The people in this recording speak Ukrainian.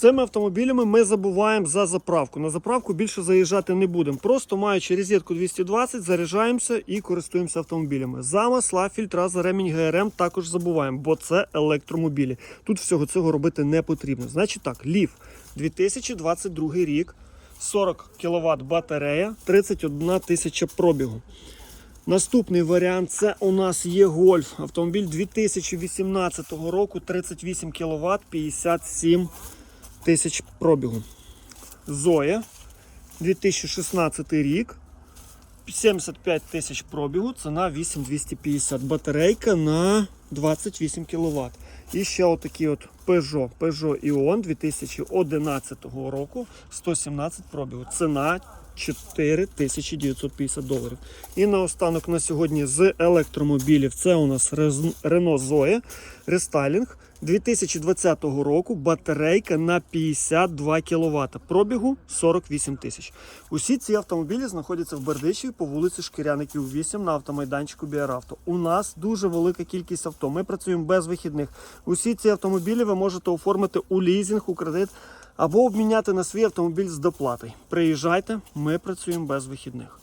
цими автомобілями ми забуваємо за заправку. На заправку більше заїжджати не будемо. Просто маючи розетку 220, заряджаємося і користуємося автомобілями. За масла, фільтра, за ремінь ГРМ також забуваємо, бо це електромобілі. Тут всього цього робити не потрібно. Значить так, лів 2022 рік, 40 кВт батарея, 31 тисяча пробігу. Наступний варіант це у нас є Гольф. Автомобіль 2018 року, 38 кВт, 57 тисяч пробігу. Зоя 2016 рік. 75 тисяч пробігу, ціна 8250. Батарейка на 28 кВт. І ще отакий от Peugeot, Peugeot Ion 2011 року, 117 пробігу. Ціна 4950 доларів. І наостанок на сьогодні з електромобілів це у нас Renault Zoe рестайлінг 2020 року. Батарейка на 52 кВт. Пробігу 48 тисяч. Усі ці автомобілі знаходяться в Бердичеві по вулиці Шкіряників 8 на автомайданчику Біаравто. У нас дуже велика кількість авто. Ми працюємо без вихідних. Усі ці автомобілі ви можете оформити у лізинг, у кредит або обміняти на свій автомобіль з доплатою. Приїжджайте, ми працюємо без вихідних.